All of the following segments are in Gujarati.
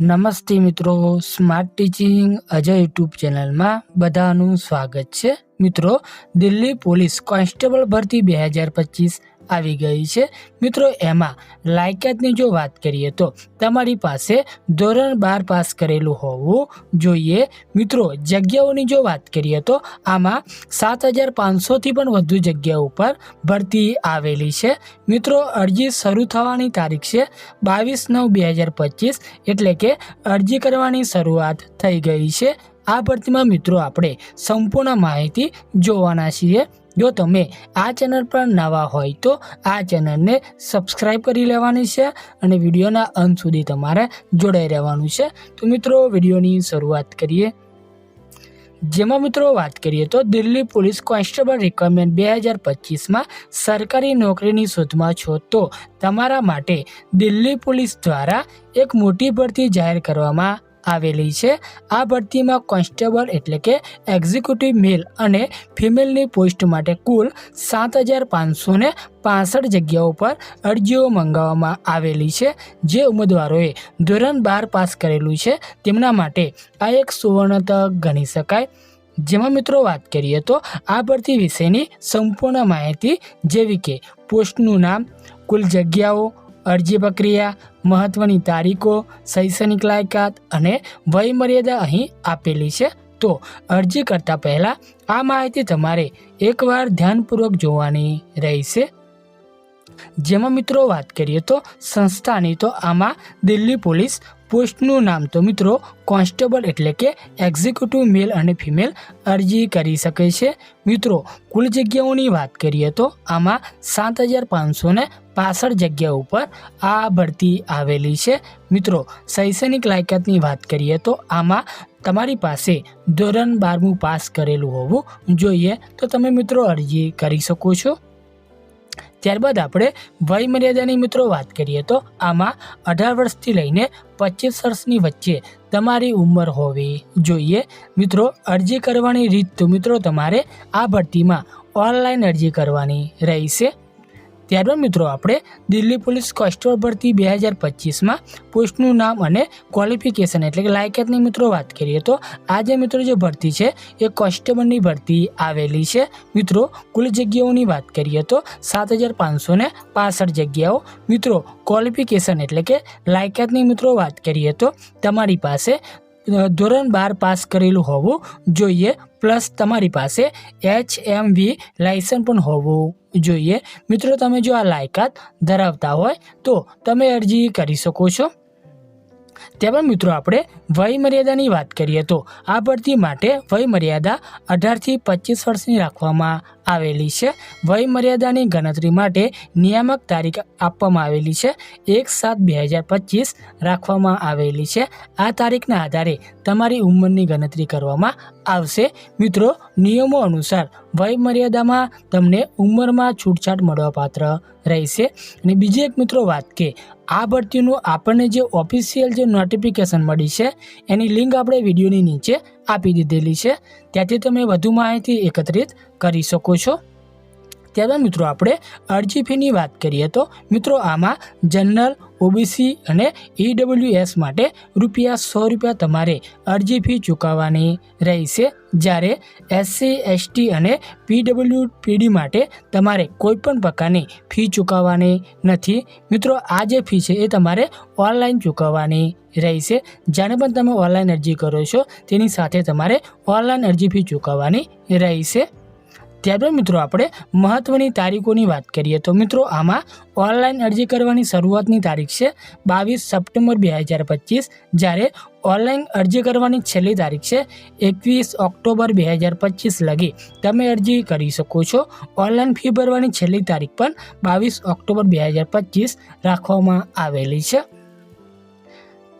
નમસ્તે મિત્રો સ્માર્ટ ટીચિંગ અજય યુટ્યુબ ચેનલમાં બધાનું સ્વાગત છે. મિત્રો, દિલ્હી પોલીસ કોન્સ્ટેબલ ભરતી બે હજાર પચીસ આવી ગઈ છે. મિત્રો, એમાં લાયકાતની જો વાત કરીએ તો તમારી પાસે ધોરણ બાર પાસ કરેલું હોવું જોઈએ. મિત્રો, જગ્યાઓની જો વાત કરીએ તો આમાં સાત હજાર પાંચસોથી પણ વધુ જગ્યા ઉપર ભરતી આવેલી છે. મિત્રો, અરજી શરૂ થવાની તારીખ છે બાવીસ નવ બે હજાર પચીસ, એટલે કે અરજી કરવાની શરૂઆત થઈ ગઈ છે. આ ભરતીમાં મિત્રો આપણે સંપૂર્ણ માહિતી જોવાના છીએ. જો તમે આ ચેનલ પર નવા હોય તો આ ચેનલને સબસ્ક્રાઈબ કરી લેવાની છે અને વિડીયોના અંત સુધી તમારે જોડાઈ રહેવાનું છે. તો મિત્રો, વિડીયોની શરૂઆત કરીએ. જેમાં મિત્રો વાત કરીએ તો દિલ્હી પોલીસ કોન્સ્ટેબલ રિક્વાયરમેન્ટ બે હજાર પચીસમાં સરકારી નોકરીની શોધમાં છો તો તમારા માટે દિલ્હી પોલીસ દ્વારા એક મોટી ભરતી જાહેર કરવામાં આવેલી છે. આ ભરતીમાં કોન્સ્ટેબલ એટલે કે એક્ઝિક્યુટિવ મેલ અને ફિમેલની પોસ્ટ માટે કુલ સાત હજાર પાંચસો ને પાસઠ જગ્યાઓ પર અરજીઓ મંગાવવામાં આવેલી છે. જે ઉમેદવારોએ ધોરણ બાર પાસ કરેલું છે. તેમના માટે આ એક સુવર્ણ તક ગણી શકાય. જેમાં મિત્રો વાત કરીએ તો આ ભરતી વિશેની સંપૂર્ણ માહિતી જેવી કે પોસ્ટનું નામ, કુલ જગ્યાઓ અરજી પ્રક્રિયા મહત્ત્વની તારીખો, શૈક્ષણિક લાયકાત અને વયમર્યાદા અહીં આપેલી છે. તો અરજી કરતાં પહેલાં આ માહિતી તમારે એકવાર ધ્યાનપૂર્વક જોવાની રહેશે. જેમાં મિત્રો વાત કરીએ તો સંસ્થાની તો આમાં દિલ્હી પોલીસ પોસ્ટનું નામ તો મિત્રો કોન્સ્ટેબલ એટલે કે એક્ઝિક્યુટિવ મેલ અને ફિમેલ અરજી કરી શકે છે. મિત્રો, કુલ જગ્યાઓની વાત કરીએ તો આમાં સાત હજાર પાંચસો ને પાસઠ જગ્યા ઉપર આ ભરતી આવેલી છે. મિત્રો, શૈક્ષણિક લાયકાતની વાત કરીએ તો આમાં તમારી પાસે ધોરણ બારમું પાસ કરેલું હોવું જોઈએ. તો તમે મિત્રો અરજી કરી શકો છો. ત્યારબાદ આપણે વય મર્યાદાની મિત્રો વાત કરીએ તો આમાં અઢાર વર્ષથી લઈને પચીસ વર્ષની વચ્ચે તમારી ઉંમર હોવી જોઈએ. મિત્રો, અરજી કરવાની રીત તો મિત્રો તમારે આ ભરતીમાં ઓનલાઈન અરજી કરવાની રહેશે. ત્યારબાદ મિત્રો આપણે દિલ્હી પોલીસ કોન્સ્ટેબલ ભરતી બે હજાર પચીસમાં પોસ્ટનું નામ અને ક્વોલિફિકેશન એટલે કે લાયકાતની મિત્રો વાત કરીએ તો આ જે મિત્રો જે ભરતી છે એ કોન્સ્ટેબલની ભરતી આવેલી છે. મિત્રો કુલ જગ્યાઓની વાત કરીએ તો સાત હજાર પાંચસો ને પાસઠ જગ્યાઓ. મિત્રો ક્વોલિફિકેશન એટલે કે લાયકાતની મિત્રો વાત કરીએ તો તમારી પાસે ધોરણ બાર પાસ કરેલું હોવું જોઈએ. પ્લસ તમારી પાસે એચ એમ વી લાયસન્સ પણ હોવું જોઈએ. મિત્રો, તમે જો આ લાયકાત ધરાવતા હોય, તો તમે અરજી કરી શકો છો. ત્યારબાદ મિત્રો, આપણે વય મર્યાદાની વાત કરીએ તો આ ભરતી માટે વય મર્યાદા અઢારથી પચીસ વર્ષની રાખવામાં આવેલી છે. વય મર્યાદાની ગણતરી માટે નિયામક તારીખ આપવામાં આવેલી છે. એક સાત બે હજાર પચીસ રાખવામાં આવેલી છે. આ તારીખના આધારે તમારી ઉંમરની ગણતરી કરવામાં આવશે. મિત્રો, નિયમો અનુસાર વય મર્યાદામાં તમને ઉંમરમાં છૂટછાટ મળવાપાત્ર રહેશે. અને બીજી એક મિત્રો વાત કે, આ ભરતીનું આપણને જે ઓફિશિયલ જે નોટિફિકેશન મળી છે, એની લિંક આપણે વિડીયોની નીચે આપી દીધેલી છે. ત્યાંથી તમે વધુ માહિતી એકત્રિત કરી શકો છો. ત્યારબાદ મિત્રો, આપણે અરજી ફીની વાત કરીએ તો મિત્રો, આમાં જનરલ ઓબીસી અને ઈડબ્લ્યુએસ માટે રૂપિયા સો રૂપિયા તમારે અરજી ફી ચૂકવવાની રહેશે. જ્યારે એસસી એસટી અને પીડબ્લ્યુ પીડી માટે તમારે કોઈપણ પ્રકારની ફી ચૂકવવાની નથી. મિત્રો, આ જે ફી છે એ તમારે ઓનલાઈન ચૂકવવાની રહેશે. જ્યારે પણ તમે ઓનલાઈન અરજી કરો છો, તેની સાથે તમારે ઓનલાઈન અરજી ફી ચૂકવવાની રહેશે. ત્યારબાદ મિત્રો આપણે મહત્ત્વની તારીખોની વાત કરીએ. તો મિત્રો આમાં ઓનલાઈન અરજી કરવાની શરૂઆતની તારીખ છે બાવીસ સપ્ટેમ્બર બે હજાર પચીસ. જ્યારે ઓનલાઈન અરજી કરવાની છેલ્લી તારીખ છે એકવીસ ઓક્ટોબર બે હજાર પચીસ લગી. તમે અરજી કરી શકો છો. ઓનલાઈન ફી ભરવાની છેલ્લી તારીખ પણ બાવીસ ઓક્ટોબર બે હજાર પચીસ રાખવામાં આવેલી છે.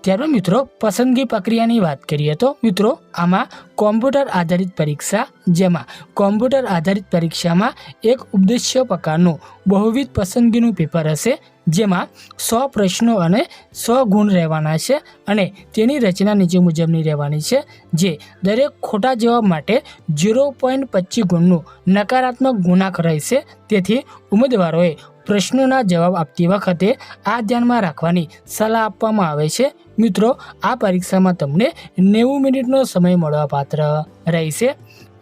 ત્યારબાદ મિત્રો પસંદગી પ્રક્રિયાની વાત કરીએ તો મિત્રો આમાં કોમ્પ્યુટર આધારિત પરીક્ષા, જેમાં કોમ્પ્યુટર આધારિત પરીક્ષામાં એક ઉદ્દેશ્ય પ્રકારનું બહુવિધ પસંદગીનું પેપર હશે, જેમાં સો પ્રશ્નો અને સો ગુણ રહેવાના છે અને તેની રચના નીચે મુજબની રહેવાની છે, જે દરેક ખોટા જવાબ માટે ઝીરો પોઈન્ટ પચીસ ગુણનું નકારાત્મક ગુણાંક રહેશે. તેથી ઉમેદવારોએ પ્રશ્નોના જવાબ આપતી વખતે આ ધ્યાનમાં રાખવાની સલાહ આપવામાં આવે છે. મિત્રો, આ પરીક્ષામાં તમને નેવું મિનિટનો સમય મળવાપાત્ર રહેશે.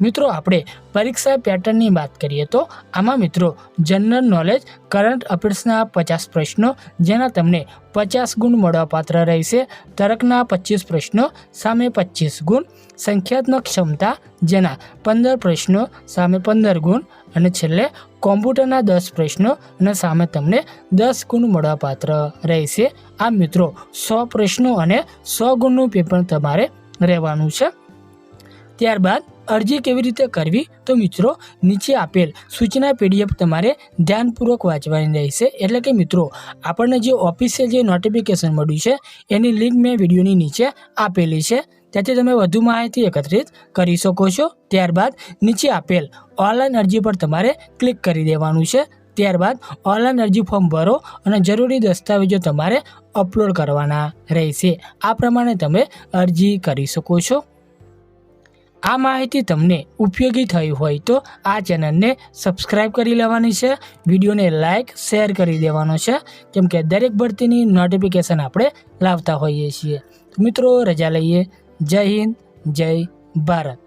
મિત્રો, આપણે પરીક્ષા પેટર્નની વાત કરીએ તો આમાં મિત્રો જનરલ નોલેજ કરંટ અફેર્સના પચાસ પ્રશ્નો, જેના તમને પચાસ ગુણ મળવાપાત્ર રહેશે. તર્કના પચીસ પ્રશ્નો, સામે પચીસ ગુણ. સંખ્યાત્મક ક્ષમતા, જેના પંદર પ્રશ્નો, સામે પંદર ગુણ. અને છેલ્લે કોમ્પ્યુટરના દસ પ્રશ્નો અને સામે તમને દસ ગુણ મળવાપાત્ર રહેશે. આ મિત્રો, સો પ્રશ્નો અને સો ગુણનું પેપર તમારે રહેવાનું છે. ત્યારબાદ અરજી કેવી રીતે કરવી? તો મિત્રો, નીચે આપેલ સૂચના પીડીએફ તમારે ધ્યાનપૂર્વક વાંચવાની રહેશે. એટલે કે મિત્રો, આપણને જે ઓફિસિયલ જે નોટિફિકેશન મળ્યું છે, એની લિંક મેં વિડીયોની નીચે આપેલી છે. ત્યાંથી તમે વધુ માહિતી એકત્રિત કરી શકો છો. ત્યારબાદ નીચે આપેલ ઓનલાઈન અરજી પર તમારે ક્લિક કરી દેવાનું છે. ત્યારબાદ ઓનલાઈન અરજી ફોર્મ ભરો અને જરૂરી દસ્તાવેજો તમારે અપલોડ કરવાના રહેશે. આ પ્રમાણે તમે અરજી કરી શકો છો. આ માહિતી તમને ઉપયોગી થઈ હોય તો આ ચેનલને સબસ્ક્રાઈબ કરી લેવાની છે. વિડીયોને લાઇક, શેર કરી દેવાનો છે. કેમ કે દરેક ભરતીની નોટિફિકેશન આપણે લાવતા હોઈએ છીએ. મિત્રો, રજા લઈએ. જય હિન્દ, જય ભારત.